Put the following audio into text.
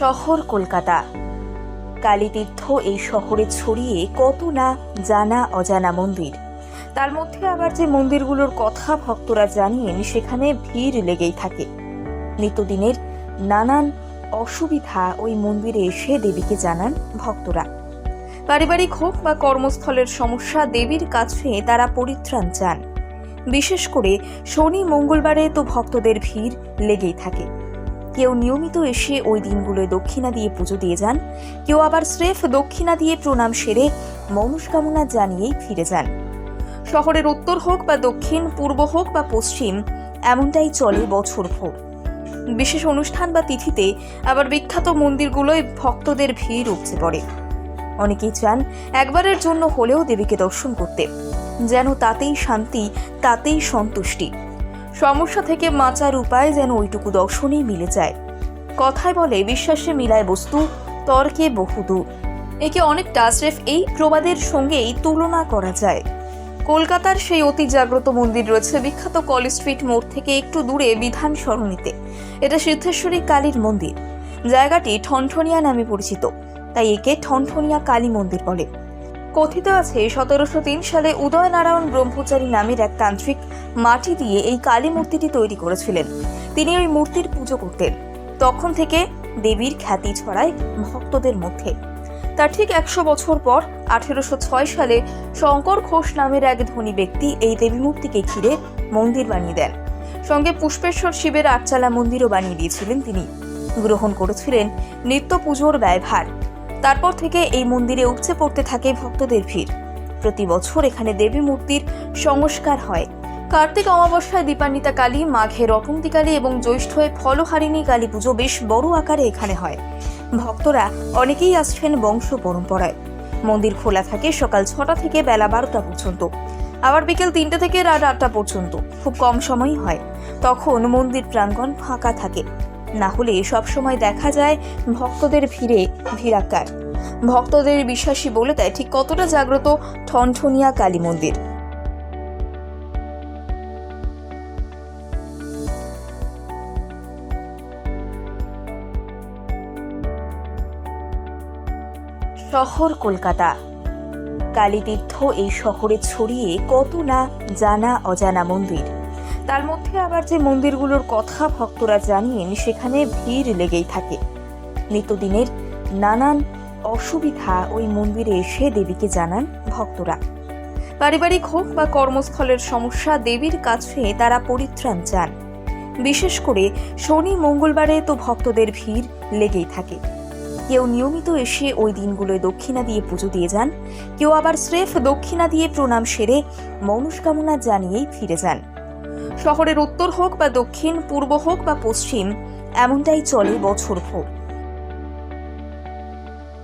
শহর কলকাতা। কালীতীর্থ এই শহরে ছড়িয়ে কত না জানা অজানা মন্দির। তার মধ্যে আবার যে মন্দিরগুলোর কথা ভক্তরা জানিয়েন, সেখানে ভিড় লেগেই থাকে। নিত্যদিনের নানান অসুবিধা ওই মন্দিরে এসে দেবীকে জানান ভক্তরা। পারিবারিক হোক বা কর্মস্থলের সমস্যা, দেবীর কাছে তারা পরিত্রাণ চান। বিশেষ করে শনি, মঙ্গলবারে তো ভক্তদের ভিড় লেগেই থাকে। কেউ নিয়মিত এসে ওই দিনগুলোয় দক্ষিণা দিয়ে পুজো দিয়ে যান, কেউ আবার স্রেফ দক্ষিণা দিয়ে প্রণাম সেরে মনস্কামনা জানিয়েই ফিরে যান। শহরের উত্তর হোক বা দক্ষিণ, পূর্ব হোক বা পশ্চিম, এমনটাই চলে বছরভর বিশেষ অনুষ্ঠান বা তিথিতে আবার বিখ্যাত মন্দিরগুলোয় ভক্তদের ভিড় উপচে পড়ে। অনেকেই চান একবারের জন্য হলেও দেবীকে দর্শন করতে। যেন তাতেই শান্তি, তাতেই সন্তুষ্টি। সমস্যা থেকে বাঁচার উপায় যেন ওইটুকু দর্শনেই মিলে যায়। কথায় বলে বিশ্বাসে মিলায় বস্তু, তর্কে বহুদূর। একে অনেকটা স্রেফ এই প্রবাদের সঙ্গেই তুলনা করা যায়। কলকাতার সেই অতি জাগ্রত মন্দির রয়েছে বিখ্যাত কলেজ স্ট্রিট মোড় থেকে একটু দূরে বিধান সরণিতে। এটা সিদ্ধেশ্বরী কালীর মন্দির। জায়গাটি ঠনঠনিয়া নামে পরিচিত, তাই একে ঠনঠনিয়া কালী মন্দির বলে। কথিত আছে, সতেরোশো তিন সালে উদয়নারায়ণ ব্রহ্মচারী নামের এক তান্ত্রিক মাটি দিয়ে এই কালী মূর্তিটি তৈরি করেছিলেন। তিনি ওই মূর্তির পুজো করতেন। তখন থেকে দেবীর খ্যাতি ছড়ায় ভক্তদের মধ্যে। তার ঠিক একশো বছর পর আঠেরোশো ছয় সালে শঙ্কর ঘোষ নামের এক ধনী ব্যক্তি এই দেবী মূর্তিকে ঘিরে মন্দির বানিয়ে দেন। সঙ্গে পুষ্পেশ্বর শিবের আটচালা মন্দিরও বানিয়ে দিয়েছিলেন তিনি। গ্রহণ করেছিলেন নিত্য পুজোর ব্যয়ভার। তারপর থেকে এই মন্দিরে উপচে পড়তে থাকে ভক্তদের ভিড়। প্রতি বছর এখানে দেবী মূর্তির সংস্কার হয়। কার্তিক অমাবস্যায় দীপান্বিতা কালী, মাঘে রটন্তি কালী এবং জ্যৈষ্ঠে ফলহারিণী কালী পুজো বেশ বড় আকারে এখানে হয়। ভক্তরা অনেকেই আসছেন বংশ পরম্পরায়। মন্দির খোলা থাকে সকাল ছটা থেকে বেলা বারোটা পর্যন্ত। আবার বিকেল তিনটে থেকে রাত আটটা পর্যন্ত। খুব কম সময়ই হয়। তখন মন্দির প্রাঙ্গণ ফাঁকা থাকে। না হলে সবসময় দেখা যায় ভক্তদের ভিড়ে ভিড়াকার। ভক্তদের বিশ্বাসী বলে দেয় ঠিক কতটা জাগ্রত ঠনঠনিয়া কালী মন্দির। শহর কলকাতা। কালীতীর্থ এই শহরে ছড়িয়ে কত না জানা অজানা মন্দির। তার মধ্যে আবার যে মন্দিরগুলোর কথা ভক্তরা জানিয়েন, সেখানে ভিড় লেগেই থাকে। নিত্যদিনের নানান অসুবিধা ওই মন্দিরে এসে দেবীকে জানান ভক্তরা। পারিবারিক হোক বা কর্মস্থলের সমস্যা, দেবীর কাছে তারা পরিত্রাণ চান। বিশেষ করে শনি, মঙ্গলবারে তো ভক্তদের ভিড় লেগেই থাকে। কেউ নিয়মিত এসে ওই দিনগুলোয় দক্ষিণা দিয়ে পুজো দিয়ে যান, কেউ আবার স্রেফ দক্ষিণা দিয়ে প্রণাম সেরে মনস্কামনা জানিয়েই ফিরে যান। শহরের উত্তর হোক বা দক্ষিণ, পূর্ব হোক বা পশ্চিম, এমনটাই চলে বছরভর